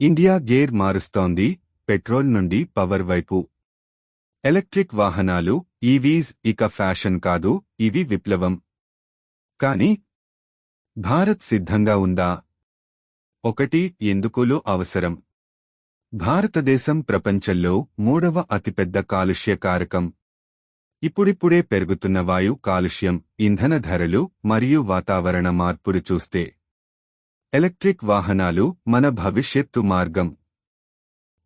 India gear మారుస్తోంది petrol నుండి power వైపు. ఎలక్ట్రిక్ వాహనాలు ఈవీస్ ఇక ఫ్యాషన్ కాదు ఇవి విప్లవం. కాని భారత్ సిద్ధంగా ఉందా? ఒకటి ఎందుకులో అవసరం? భారతదేశం ప్రపంచంలో మూడవ అతిపెద్ద కాలుష్య కారకం. ఇప్పుడిప్పుడే పెరుగుతున్న వాయు కాలుష్యం ఇంధన ధరలు మరియు వాతావరణ మార్పులు చూస్తే. ఎలక్ట్రిక్ వాహనాలు మన భవిష్యత్తు మార్గం.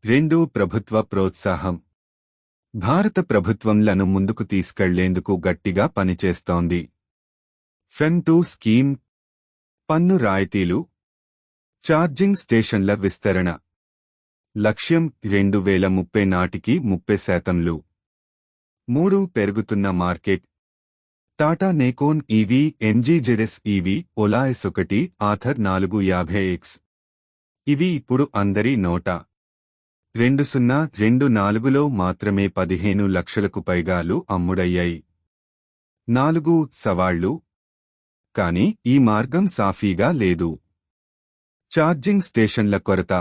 రెండు ప్రభుత్వ ప్రోత్సాహం. భారత ప్రభుత్వంలను ముందుకు తీసుకెళ్ళేందుకు గట్టిగా పనిచేస్తోంది. FAME two scheme. పన్ను రాయితీలు. ఛార్జింగ్ స్టేషన్ల విస్తరణ. లక్ష్యం రెండు వేల ముప్పై నాటికి ముప్పై శాతంలు. మూడు పెరుగుతున్న market. Tata Nexon EV MG ZS EV Ola S ఒకటి ఆథర్ నాలుగు యాభై ఎక్స్. ఇవి ఇప్పుడు అందరి నోట. రెండు సున్నా రెండు నాలుగులో మాత్రమే పదిహేను లక్షలకు పైగాలు అమ్ముడయ్యాయి. నాలుగు సవాళ్ళు. కాని ఈ మార్గం సాఫీగా లేదు. ఛార్జింగ్ స్టేషన్ల కొరత.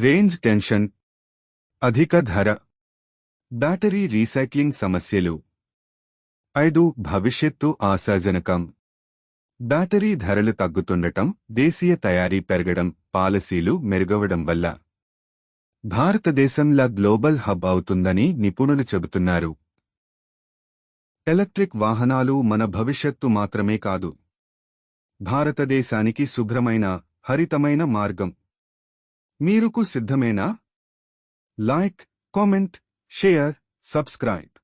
Range tension. అధిక ధర. బ్యాటరీ రీసైక్లింగ్ సమస్యలు. ఐదు భవిష్యత్తు ఆశాజనకం. బ్యాటరీ ధరలు తగ్గుతుండటం దేశీయ తయారీ పెరగడం పాలసీలు మెరుగవడం వల్ల. భారతదేశంలా గ్లోబల్ హబ్ అవుతుందని నిపుణులు చెబుతున్నారు. ఎలక్ట్రిక్ వాహనాలు మన భవిష్యత్తు మాత్రమే కాదు. భారతదేశానికి శుభ్రమైన హరితమైన మార్గం. మీరుకు సిద్ధమేనా? Like comment share subscribe.